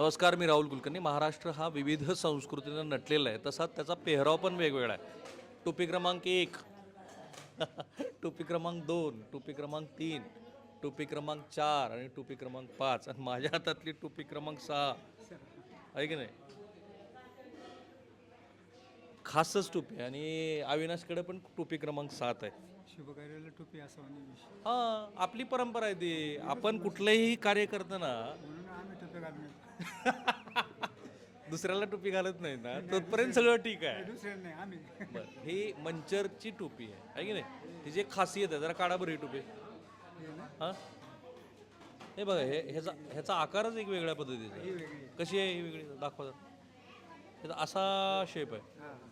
नमस्कार मी राहुल कुलकर्णी. महाराष्ट्र हा विविध संस्कृतीनं नटलेला आहे. तसा त्याचा पेहराव पण वेगवेगळा आहे. टोपी क्रमांक एक टोपी क्रमांक दोन टोपी क्रमांक तीन टोपी क्रमांक चार आणि टोपी क्रमांक पाच. आणि माझ्या हातातली टोपी क्रमांक सहा. आहे की नाही? खासच टोपी आहे. आणि अविनाशकडे पण टोपी क्रमांक सात आहे. शुभकार्याला टोपी असावं विषय. हां आपली परंपरा आहे ती. आपण कुठलंही कार्य करताना म्हणून आम्ही टोपी घालून दुसऱ्याला टोपी घालत नाही ना. तोपर्यंत सगळं ठीक आहे. दुसरे नाही आम्ही. बरं ही मंचरची टोपी आहे. आहे की नाही? तिची खासियत आहे जरा काढा बरं ही टोपी. हे? हां बघा हे ह्याचा ह्याचा आकारच एक वेगळ्या पद्धतीचा आहे. वेगळी आहे. कशी आहे ही वेगळी? दाखवा जरा. ह्याचा असा शेप आहे.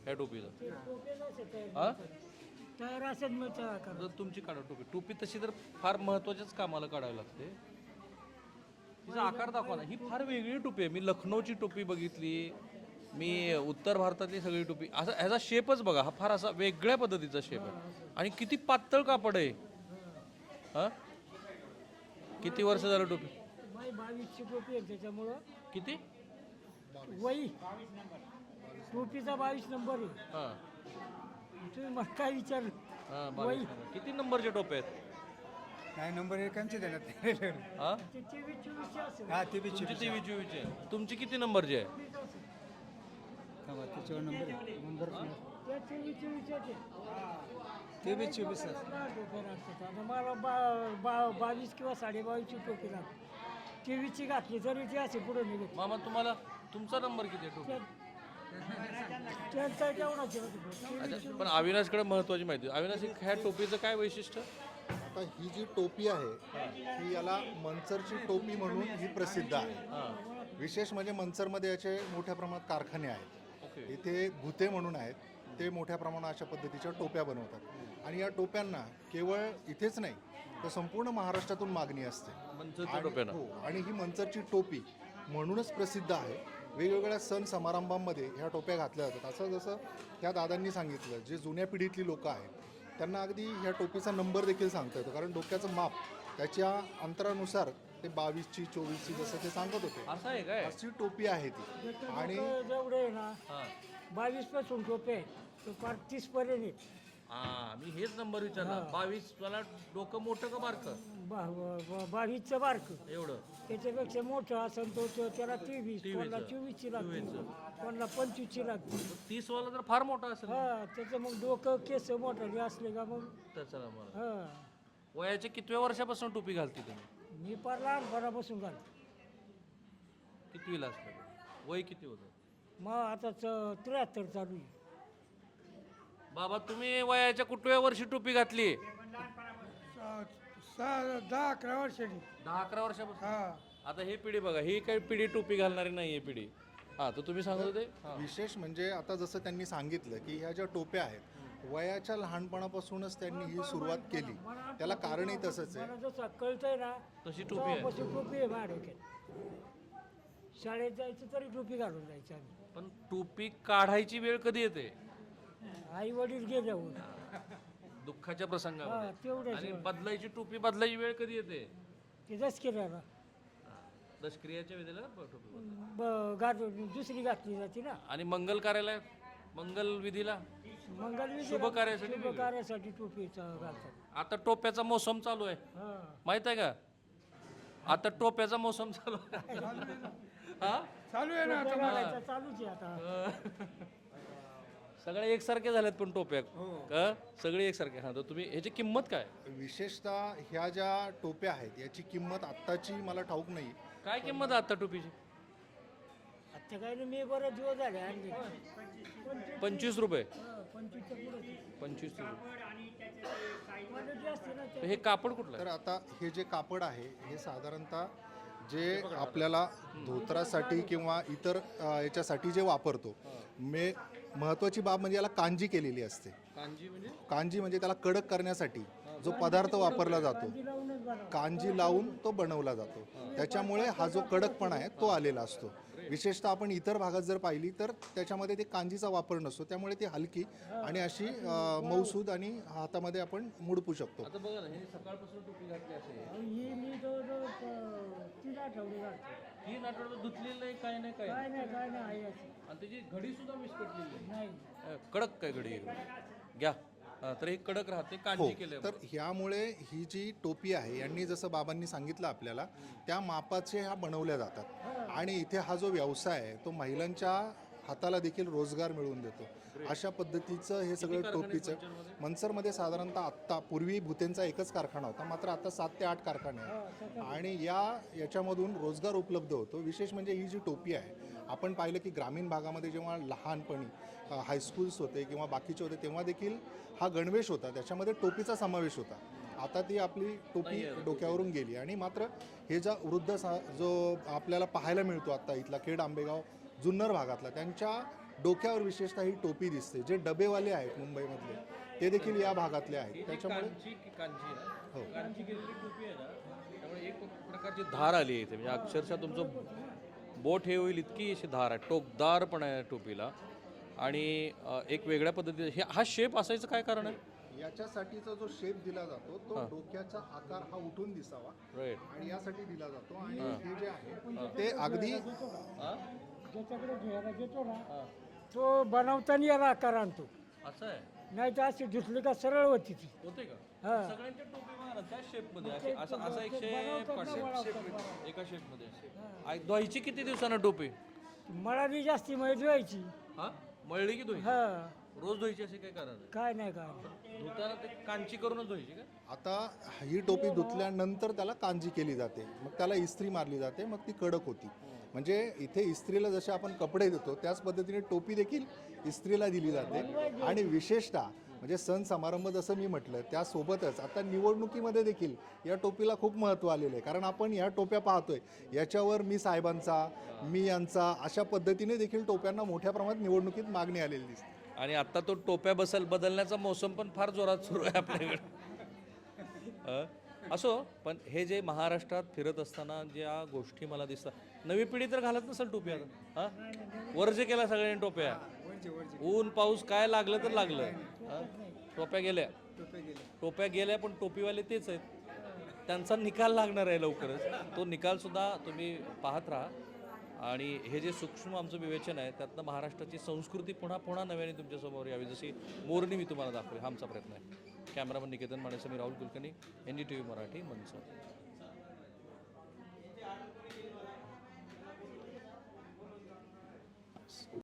ह्या टोपीचा. हां? तयार असेल मग तयार करा. जर तुमची काढा टोपी. टोपी तशी तर फार महत्वाच्याच कामाला काढावी लागते. तिचा आकार दाखवा ना. ही फार वेगळी टोपी आहे. मी लखनौची टोपी बघितली. मी उत्तर भारतातली सगळी टोपी. असा ह्याचा शेपच बघा. हा फार असा वेगळ्या पद्धतीचा शेप आहे. आणि किती पातळ कापड आहे. हा? किती वर्ष झालं टोपी? बावीसची टोपी आहे त्याच्यामुळं. किती? वही. टोपीचा बावीस नंबर आहे. हां. तुम्ही मग काय विचार हां बावीस नंबर. किती नंबरच्या टोप्या आहेत नाही नंबर एकांचे देण्यात हा ते चोवीस चोवीसचे असेल हा ते बी तुमची तेवीस चोवीसची किती नंबरची आहे थांबा, त्याच्यावर नंबर आहे. नंबर त्या चोवीस चोवीसचे आहे. ते बी चोवीस आहे. दहा टोप्या लागतात आता मला बा बा बावीस किंवा साडेबावीसची टोपी लागते तेवीसची घातली तरी ती असे पुढे निघत मामा तुम्हाला तुमचा नंबर किती आहे टोपी टोपी. अच्छा पण अविनाशकडे महत्वाची माहिती. आहे. अविनाश ह्या टोपीचं काय वैशिष्ट्य? आता ही जी टोपी आहे ही याला मंचरची टोपी म्हणून ही प्रसिद्ध आहे. विशेष म्हणजे मंचरमध्ये याचे मोठ्या प्रमाणात कारखाने आहेत. इथे भुते म्हणून आहेत ते मोठ्या प्रमाणात अशा पद्धतीच्या टोप्या बनवतात. आणि या टोप्यांना केवळ इथेच नाही तर संपूर्ण महाराष्ट्रातून मागणी असते. हो आणि ही मंचरची टोपी म्हणूनच प्रसिद्ध आहे. वेगवेगळ्या सण समारंभामध्ये ह्या टोप्या घातल्या जातात. असं जसं ह्या दादांनी सांगितलं जे जुन्या पिढीतली लोकं आहेत त्यांना अगदी ह्या टोपीचा नंबर देखील सांगता येतो. कारण डोक्याचं माप त्याच्या अंतरानुसार ते बावीसची चोवीसची जसं ते सांगत होते. असं आहे काय? अशी टोपी आहे ती. आणि लोकं जेवढे आहे ना हा. बावीसपासून टोपे आहे, तो पार तीस पर्यंत आहेत. हा मी हेच नंबर विचारला. बावीस मला डोकं मोठं का बारकं? बावीसचं बारक. एवढं. त्याच्यापेक्षा मोठं असेल तो तो त्याला तेवीस. कोणाला चोवीसची लागते. कोणाला पंचवीसची लागते. तीस वाला तर फार मोठा असेल हा त्याचं मग डोकं केस मोठाले असले का मग? त्याचा हा. वयाच्या कितव्या वर्षापासून टोपी घालते तुम्ही? मी पार लहानपणापासून घालतो. कितवीला असतं? वय किती होतं? मग आता त्र्याहत्तर चालू आहे. बाबा तुम्ही वयाच्या कुठव्या वर्षी टोपी घातली? सहा दहा अकरा वर्षांनी. दहा अकरा वर्षापासून? हा. आता ही पिढी बघा ही काही पिढी टोपी घालणारी नाही आहे पिढी. हा तर तुम्ही सांगत होते? हा. विशेष म्हणजे आता जसं त्यांनी सांगितलं की ह्या ज्या टोप्या आहेत वयाच्या लहानपणापासूनच त्यांनी ही सुरुवात केली. त्याला कारणही तसंच आहे. मला जसं कळतंय ना तशी टोपी आहे. तेव्हापासून टोपी आहे माझ्या डोक्यात शाळेत जायचं तरी टोपी घालून जायचं आम्ही. पण टोपी काढायची वेळ कधी येते? आई वडील गेल्यावर दुःखाच्या हा प्रसंगामध्ये आणि बदलायची टोपी बदलायची वेळ कधी येते? ते दशक्रियाच्या वेळेला टोपी ब घालून दुसरी घातली जाते ना. आणि मंगल कार्यालयात? मंगल विधीला? मंगल शुभ कार्यासाठी शुभ कार्यासाठी टोपीचा घालतात. आता टोप्याचा मोसम चालू आहे. हा. माहीत आहे का? आता टोप्याचा मोसम चालू आहे. हा? चालू आहे ना टोप्या घालायचा चालूच आहे आता. सगळे एकसारखे झालेत पण टोप्या. का? सगळे एकसारखे. हा तर तुम्ही ह्याची किंमत काय? विशेषतः ह्या ज्या टोप्या आहेत याची किंमत आत्ताची मला ठाऊक नाही. काय किंमत आहे आता टोपीची? आता काय मी बरेच दिवस झाले आणले. पंचवीस रुपये. हा, पंचवीस रुपये. हे कापड कुठलं तर? आता हे जे कापड आहे हे साधारणतः जे आपल्याला धोत्रासाठी किंवा इतर अ, याच्यासाठी जे वापरतो मे महत्त्वाची बाब म्हणजे याला कांजी केलेली असते. कांजी म्हणजे? कांजी म्हणजे त्याला कडक करण्यासाठी जो पदार्थ वापरला जातो. कांजी लावून तो बनवला जातो. त्याच्यामुळे हा जो कडकपणा आहे तो आलेला असतो. विशेषतः आपण इतर भागात जर पाहिली तर त्याच्यामध्ये ते कांजीचा वापर नसतो त्यामुळे ती हलकी आणि अशी अ, मऊसूद आणि हातामध्ये आपण मुडपू शकतो. आता बघा ना हे सकाळपासून टोपी घातली असेल ही मी जवळजवळ प- तीन आठवडे घालतो. तीन आठवड्यात धुतलेलं नाही काय नाही काय काय नाही. काय नाही आहे असं. आणि त्याची घडी सुद्धा विस्कटलेली नाही. आहे. अ, कडक काय घडी आहे? घ्या. हा, तर हे कडक राहते हो. कांजी केले तर ह्यामुळे ही जी टोपी आहे यांनी जसं बाबांनी सांगितलं आपल्याला त्या मापाचे ह्या बनवल्या जातात. आणि इथे हा जो व्यवसाय आहे तो महिलांच्या हाताला देखील रोजगार मिळवून देतो. अशा पद्धतीचं हे सगळं टोपीचं मनसरमध्ये साधारणतः आत्ता पूर्वी भूतेंचा एकच कारखाना होता मात्र आता सात ते आठ कारखाने आहेत. आणि या याच्यामधून रोजगार उपलब्ध होतो. विशेष म्हणजे ही जी टोपी आहे आपण पाहिलं की ग्रामीण भागामध्ये जेव्हा लहानपणी हायस्कूल्स होते किंवा बाकीचे होते तेव्हा देखील हा गणवेश होता. त्याच्यामध्ये टोपीचा समावेश होता. आता ती आपली टोपी डोक्यावरून गेली. आणि मात्र हे ज्या वृद्ध सा जो आपल्याला पाहायला मिळतो आता इथला खेड आंबेगाव जुन्नर भागातला. त्यांच्या डोक्यावर विशेषतः ही टोपी दिसते. जे डबेवाले आहेत मुंबईमधले ते देखील या भागातले आहेत. त्याच्यामुळे हो. एक प्रकारची धार आली आहे इथे. म्हणजे अक्षरशः तुमचं बोट हे होईल इतकी अशी धार आहे. टोकदार पण आहे टोपीला. आणि एक वेगळ्या पद्धतीचा हे शेप असायचं काय कारण आहे? याच्यासाठीचा जो शेप दिला जातो तो डोक्याचा आकार हा उठून दिसावा. आणि यासाठी दिला जातो. आणि हे. जे आहे ते अगदी ज्याच्याकडे घ्यायला घेतो ना तो बनवताना याला आकार आणतो. असं आहे? नाही तर अशी धुतली का सरळ होती ती. होते का? हा. सगळ्यांच्या टोपी बघा त्या शेपमध्ये. अशी- असा असा एक शेप एका शेपमध्ये. किती दिवसानं टोपी? मळाली जास्ती म्हणजे धुवायची. हा? मळली की धुवायची? हा. रोज धुवायची असे काय कारण आहे? काय नाही काय नाही. धुताना ते कांची करूनच धुवायची का? आता ही टोपी धुतल्यानंतर त्याला कांजी केली जाते. मग त्याला इस्त्री मारली जाते मग ती कडक होती. म्हणजे इथे इस्त्रीला जसे आपण कपडे देतो त्याच पद्धतीने टोपी देखील इस्त्रीला दिली जाते. आणि विशेषतः म्हणजे सण समारंभ जसं मी म्हटलं त्यासोबतच आता निवडणुकीमध्ये देखील या टोपीला खूप महत्त्व आलेलं आहे. कारण आपण या टोप्या पाहतोय. याच्यावर मी साहेबांचा मी यांचा अशा पद्धतीने देखील टोप्यांना मोठ्या प्रमाणात निवडणुकीत मागणी आलेली दिसते. आणि आता तो टोप्या बसल बदलण्याचा मोसम पण फार जोरात सुरू आहे आपल्याकडे. असो पण हे जे महाराष्ट्रात फिरत असताना ज्या गोष्टी मला दिसतात नवी पिढी तर घालत नसेल टोप्या हा? वर्ज केला सगळ्यांनी टोप्या. ऊन पाऊस काय लागलं तर लागलं. हा? टोप्या गेल्या. टोप्या गेल्या पण टोपीवाले तेच आहेत. त्यांचा निकाल लागणार आहे लवकरच. तो निकाल सुद्धा तुम्ही पाहत राहा. आणि हे जे सूक्ष्म आमचं विवेचन आहे त्यातनं महाराष्ट्राची संस्कृती पुन्हा पुन्हा नव्याने तुमच्यासमोर यावी. जशी मोरणी मी तुम्हाला दाखवली. हा आमचा प्रयत्न आहे. कॅमेरामन निकेतन माने मी Rahul Kulkarni N D T V Marathi Mansar